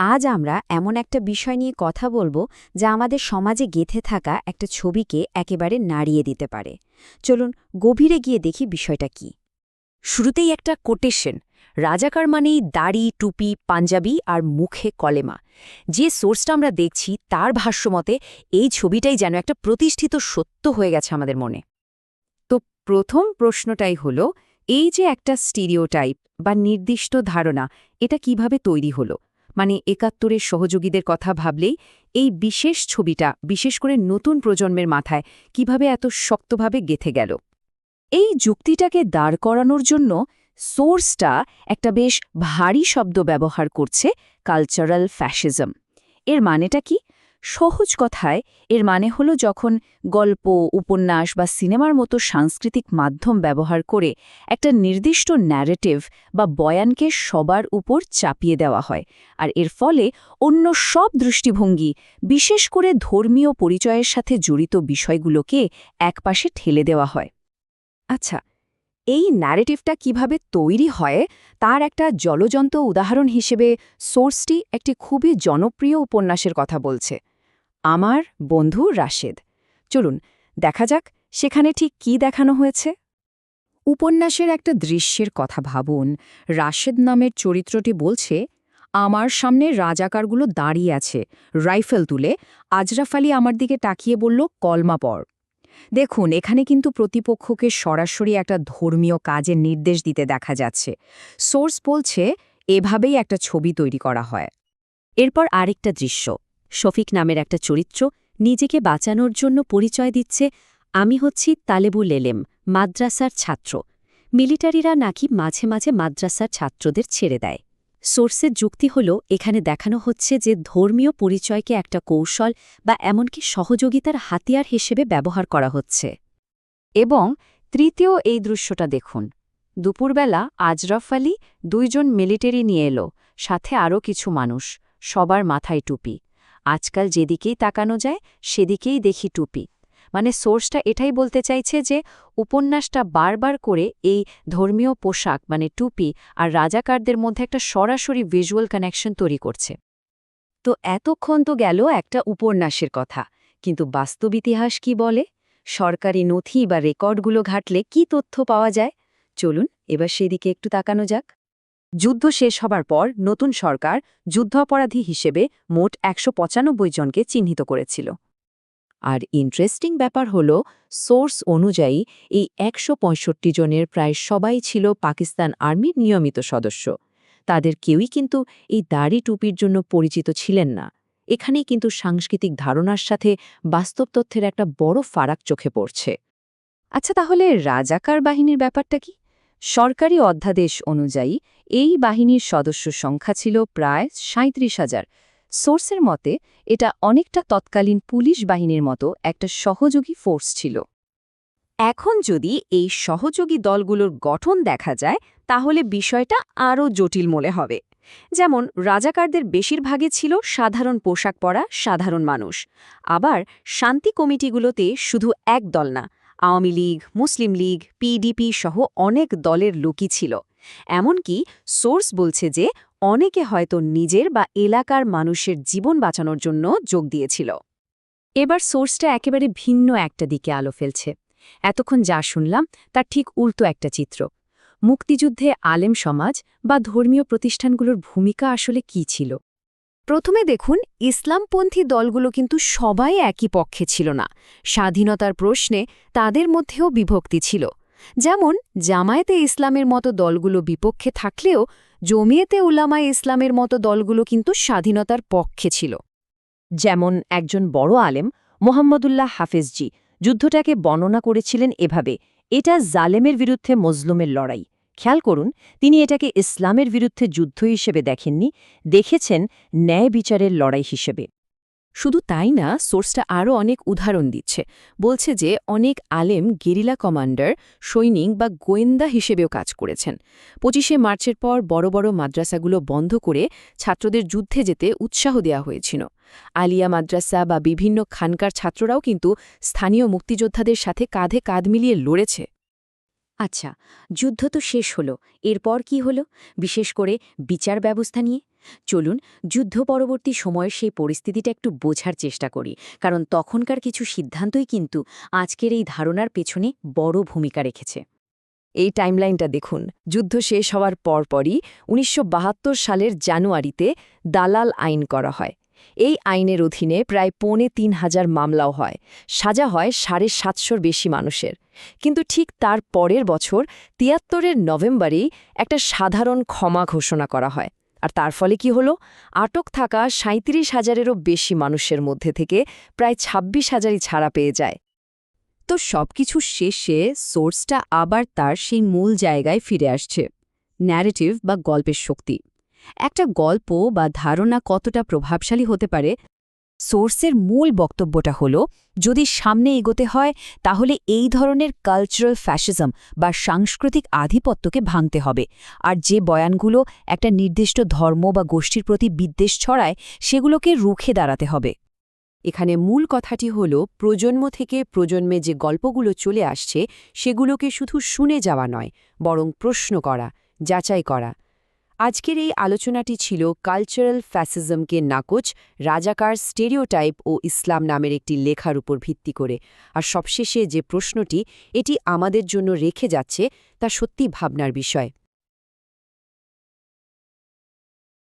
আজ আমরা এমন একটা বিষয় নিয়ে কথা বলব যা আমাদের সমাজে গেথে থাকা একটা ছবিকে একেবারে নাড়িয়ে দিতে পারে। চলুন গভীরে গিয়ে দেখি বিষয়টা কি। শুরুতেই একটা কোটেশন রাজাকার মানেই দাড়ি, টুপি, পাঞ্জাবি আর মুখে কলেমা। যে সোর্সটা আমরা দেখছি তার ভাষ্যমতে এই ছবিটাই যেন একটা প্রতিষ্ঠিত সত্য হয়ে গেছে আমাদের মনে। তো প্রথম প্রশ্নটাই হলো, এই যে একটা স্টিরিওটাইপ বা নির্দিষ্ট ধারণা, এটা কীভাবে তৈরি হলো? মানে একাত্তরের সহযোগীদের কথা ভাবলেই এই বিশেষ ছবিটা, বিশেষ করে নতুন প্রজন্মের মাথায় কীভাবে এত শক্তভাবে গেথে গেল। এই যুক্তিটাকে দাঁড় করানোর জন্য সোর্সটা একটা বেশ ভারী শব্দ ব্যবহার করছে কালচারাল ফ্যাশিজম। এর মানেটা কি? সহজ কথায়, এর মানে হলো যখন গল্প, উপন্যাস বা সিনেমার মতো সাংস্কৃতিক মাধ্যম ব্যবহার করে একটা নির্দিষ্ট ন্যারেটিভ বা বয়ানকে সবার উপর চাপিয়ে দেওয়া হয়। আর এর ফলে অন্য সব দৃষ্টিভঙ্গি, বিশেষ করে ধর্মীয় পরিচয়ের সাথে জড়িত বিষয়গুলোকে একপাশে ঠেলে দেওয়া হয়। আচ্ছা এই ন্যারেটিভটা কীভাবে তৈরি হয়? তার একটা জলজন্ত উদাহরণ হিসেবে সোর্সটি একটি খুবই জনপ্রিয় উপন্যাসের কথা বলছে। আমার বন্ধু রাশেদ। চলুন, দেখা যাক সেখানে ঠিক কি দেখানো হয়েছে। উপন্যাসের একটা দৃশ্যের কথা ভাবুন। রাশেদ নামের চরিত্রটি বলছে, আমার সামনে রাজাকারগুলো দাঁড়িয়ে আছে, রাইফেল তুলে আজরাফ আলী আমার দিকে তাকিয়ে বলল, কলমা পর। দেখুন, এখানে কিন্তু প্রতিপক্ষকে সরাসরি একটা ধর্মীয় কাজের নির্দেশ দিতে দেখা যাচ্ছে। সোর্স বলছে, এভাবেই একটা ছবি তৈরি করা হয়। এরপর আরেকটা দৃশ্য। শফিক নামের একটা চরিত্র, নিজেকে বাঁচানোর জন্য পরিচয় দিচ্ছে, আমি হচ্ছি তালেবুল এলেম, মাদ্রাসার ছাত্র। মিলিটারিরা নাকি মাঝে মাঝে মাদ্রাসার ছাত্রদের ছেড়ে দেয়। সোর্সের যুক্তি হল, এখানে দেখানো হচ্ছে যে ধর্মীয় পরিচয়কে একটা কৌশল বা এমনকি সহযোগিতার হাতিয়ার হিসেবে ব্যবহার করা হচ্ছে। এবং তৃতীয় এই দৃশ্যটা দেখুন। দুপুরবেলা আজরফ আলী দুইজন মিলিটারি নিয়ে এলো, সাথে আরও কিছু মানুষ, সবার মাথায় টুপি। আজকাল যেদিকেই তাকানো যায়, সেদিকেই দেখি টুপি। মানে সোর্সটা এটাই বলতে চাইছে যে, উপন্যাসটা বারবার করে এই ধর্মীয় পোশাক মানে টুপি আর রাজাকারদের মধ্যে একটা সরাসরি ভিজুয়াল কানেকশন তৈরি করছে। তো এতক্ষণ তো গেল একটা উপন্যাসের কথা। কিন্তু বাস্তব ইতিহাস কি বলে? সরকারি নথি বা রেকর্ডগুলো ঘাটলে কি তথ্য পাওয়া যায়? চলুন এবার সেদিকে একটু তাকানো যাক। যুদ্ধ শেষ হবার পর নতুন সরকার যুদ্ধাপরাধী হিসেবে মোট একশো পঁচানব্বই জনকে চিহ্নিত করেছিল। আর ইন্টারেস্টিং ব্যাপার হল সোর্স অনুযায়ী এই একশো পঁয়ষট্টি জনের প্রায় সবাই ছিল পাকিস্তান আর্মির নিয়মিত সদস্য। তাদের কেউই কিন্তু এই দাড়ি টুপির জন্য পরিচিত ছিলেন না। এখানেই কিন্তু সাংস্কৃতিক ধারণার সাথে বাস্তব তথ্যের একটা বড় ফারাক চোখে পড়ছে। আচ্ছা তাহলে রাজাকার বাহিনীর ব্যাপারটা কি? সরকারি অধ্যাদেশ অনুযায়ী, এই বাহিনীর সদস্য সংখ্যা ছিল প্রায় সাঁত্রিশ হাজার। সোর্সের মতে, এটা অনেকটা তৎকালীন পুলিশ বাহিনীর মতো একটা সহযোগী ফোর্স ছিল। এখন যদি এই সহযোগী দলগুলোর গঠন দেখা যায়, তাহলে বিষয়টা আরও জটিল মনে হবে। যেমন, রাজাকারদের বেশিরভাগে ছিল সাধারণ পোশাক পরা সাধারণ মানুষ। আবার শান্তি কমিটিগুলোতে শুধু এক দল না Awami League, Muslim League PDP সহ অনেক দলের লোকই ছিল। এমনকি সোর্স বলছে যে অনেকে হয়তো নিজের বা এলাকার মানুষের জীবন বাঁচানোর জন্য যোগ দিয়েছিল। এবার সোর্সটা একেবারে ভিন্ন একটা দিকে আলো ফেলছে। এতক্ষণ যা শুনলাম, তার ঠিক উল্টো একটা চিত্র। মুক্তিযুদ্ধে আলেম সমাজ বা ধর্মীয় প্রতিষ্ঠানগুলোর ভূমিকা আসলে কি ছিল? প্রথমে দেখুন, ইসলামপন্থী দলগুলো কিন্তু সবাই একই পক্ষে ছিল না। স্বাধীনতার প্রশ্নে তাদের মধ্যেও বিভক্তি ছিল। যেমন, জামায়াতে ইসলামের মতো দলগুলো বিপক্ষে থাকলেও জমিয়েতে উলামায় ইসলামের মতো দলগুলো কিন্তু স্বাধীনতার পক্ষে ছিল। যেমন, একজন বড় আলেম, মোহাম্মদুল্লাহ হাফেজজি, যুদ্ধটাকে বর্ণনা করেছিলেন এভাবে, এটা জালেমের বিরুদ্ধে মজলুমের লড়াই। খেয়াল করুন, তিনি এটাকে ইসলামের বিরুদ্ধে যুদ্ধ হিসেবে দেখেননি, দেখেছেন ন্যায় বিচারের লড়াই হিসেবে। শুধু তাই না, সোর্সটা আরও অনেক উদাহরণ দিচ্ছে। বলছে যে, অনেক আলেম গেরিলা কমান্ডার, সৈনিক বা গোয়েন্দা হিসেবেও কাজ করেছেন। পঁচিশে মার্চের পর বড় বড় মাদ্রাসাগুলো বন্ধ করে ছাত্রদের যুদ্ধে যেতে উৎসাহ দেওয়া হয়েছিল। আলিয়া মাদ্রাসা বা বিভিন্ন খানকার ছাত্ররাও কিন্তু স্থানীয় মুক্তিযোদ্ধাদের সাথে কাঁধে কাঁধ মিলিয়ে লড়েছে। আচ্ছা যুদ্ধ তো শেষ হলো, এরপর কি হলো? বিশেষ করে বিচার ব্যবস্থা নিয়ে? চলুন, যুদ্ধ পরবর্তী সময়ের সেই পরিস্থিতিটা একটু বোঝার চেষ্টা করি, কারণ তখনকার কিছু সিদ্ধান্তই কিন্তু আজকের এই ধারণার পেছনে বড় ভূমিকা রেখেছে। এই টাইমলাইনটা দেখুন, যুদ্ধ শেষ হওয়ার পরপরই উনিশশো বাহাত্তর সালের জানুয়ারিতে দালাল আইন করা হয়। এই আইনের অধীনে প্রায় পৌনে তিন হাজার মামলাও হয়। সাজা হয় সাড়ে সাতশোর বেশি মানুষের। কিন্তু ঠিক তার পরের বছর তিয়াত্তরের নভেম্বরেই একটা সাধারণ ক্ষমা ঘোষণা করা হয়। আর তার ফলে কি হলো? আটক থাকা সাঁত্রিশ হাজারেরও বেশি মানুষের মধ্যে থেকে প্রায় ২৬ হাজারই ছাড়া পেয়ে যায়। তো সবকিছু শেষে সোর্সটা আবার তার সেই মূল জায়গায় ফিরে আসছে। ন্যারেটিভ বা গল্পের শক্তি। একটা গল্প বা ধারণা কতটা প্রভাবশালী হতে পারে, সোর্সের মূল বক্তব্যটা হল, যদি সামনে এগোতে হয়, তাহলে এই ধরনের কালচারাল ফ্যাসিজম বা সাংস্কৃতিক আধিপত্যকে ভাঙতে হবে। আর যে বয়ানগুলো একটা নির্দিষ্ট ধর্ম বা গোষ্ঠীর প্রতি বিদ্বেষ ছড়ায়, সেগুলোকে রুখে দাঁড়াতে হবে। এখানে মূল কথাটি হল, প্রজন্ম থেকে প্রজন্মে যে গল্পগুলো চলে আসছে, সেগুলোকে শুধু শুনে যাওয়া নয়, বরং প্রশ্ন করা, যাচাই করা। আজকের এই আলোচনাটি ছিল কালচারাল ফ্যাসিজমকে নাকচ, রাজাকার স্টেরিওটাইপ ও ইসলাম নামের একটি লেখার উপর ভিত্তি করে। আর সবশেষে যে প্রশ্নটি, এটি আমাদের জন্য রেখে যাচ্ছে, তা সত্যি ভাবনার বিষয়।